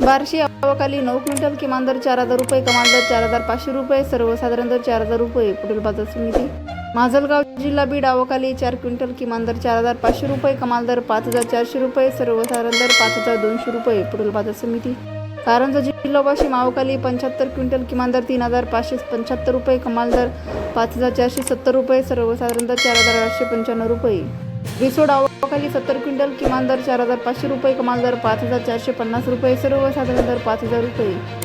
बार्शी अवकाली नऊ क्विंटल किमान दर चार हजार रुपये कमाल दर चार हजार पाचशे रुपये सर्वसाधारण दर चार हजार रुपये पुढील बाजार समिती. माजलगाव जिल्हा बीड अवकाली चार क्विंटल किमान दर चार हजार पाचशे रुपये कमाल दर पाच हजार चारशे रुपये सर्वसाधारण दर पाच हजार दोनशे रुपये पुढील बाजार समिती. कारंजा जिल्हा वाशिम अवकाली पंच्याहत्तर क्विंटल किमान दर तीन हजार पाचशे पंच्याहत्तर रुपये कमाल दर पाच हजार चारशे सत्तर रुपये सर्वसाधारण दर चार हजार आठशे पंच्याण्णव रुपये. रिसोड आवाखाली सत्तर क्विंटल किमान दर चार हजार पाचशे रुपये कमाल दर पाच हजार चारशे पन्नास रुपये सर्वसाधारण दर पाच हजार रुपये.